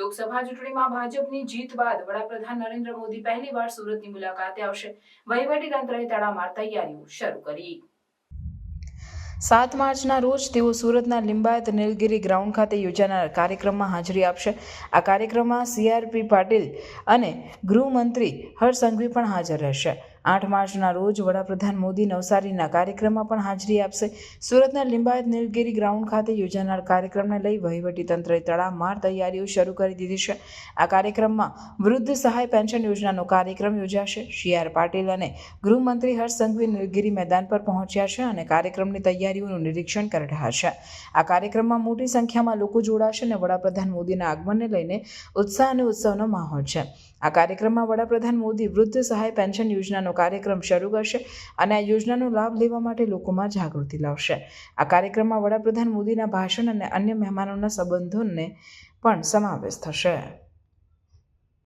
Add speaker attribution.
Speaker 1: લોકસભા ચૂંટણીમાં ભાજપની જીત બાદ વડાપ્રધાન નરેન્દ્ર મોદી પહેલીવાર સુરતની મુલાકાતે આવશે. વહીવટીતંત્રએ તડામાર તૈયારીઓ શરૂ કરી. સાત માર્ચના રોજ તેઓ સુરતના લિંબાયત નીલગિરી ગ્રાઉન્ડ ખાતે યોજાનાર કાર્યક્રમમાં હાજરી આપશે. આ કાર્યક્રમમાં સીઆરપી પાટીલ અને ગૃહમંત્રી હર્ષ સંઘવી પણ હાજર રહેશે. આઠ માર્ચના રોજ વડાપ્રધાન મોદી નવસારીના કાર્યક્રમમાં પણ હાજરી આપશે. સુરતના લિંબાયત નીલગીરી ગ્રાઉન્ડ ખાતે યોજાનાર કાર્યક્રમને લઈ વહીવટીતંત્રએ તડામાર તૈયારીઓ શરૂ કરી દીધી છે. આ કાર્યક્રમમાં વૃદ્ધ સહાય પેન્શન યોજનાનો કાર્યક્રમ યોજાશે. સી આર પાટીલ અને ગૃહમંત્રી હર્ષ સંઘવી નીલગીરી મેદાન પર પહોંચ્યા છે અને કાર્યક્રમની તૈયારીઓનું નિરીક્ષણ કરી રહ્યા છે. આ કાર્યક્રમમાં મોટી સંખ્યામાં લોકો જોડાશે અને વડાપ્રધાન મોદીના આગમનને લઈને ઉત્સાહ અને ઉત્સવનો માહોલ છે. આ કાર્યક્રમમાં વડાપ્રધાન મોદી વૃદ્ધ સહાય પેન્શન યોજનાનો કાર્યક્રમ શરૂ કરશે અને આ યોજનાનો લાભ લેવા માટે લોકોમાં જાગૃતિ લાવશે. આ કાર્યક્રમમાં વડાપ્રધાન મોદીના ભાષણ અને અન્ય મહેમાનોના સંબંધોને પણ સમાવેશ થશે.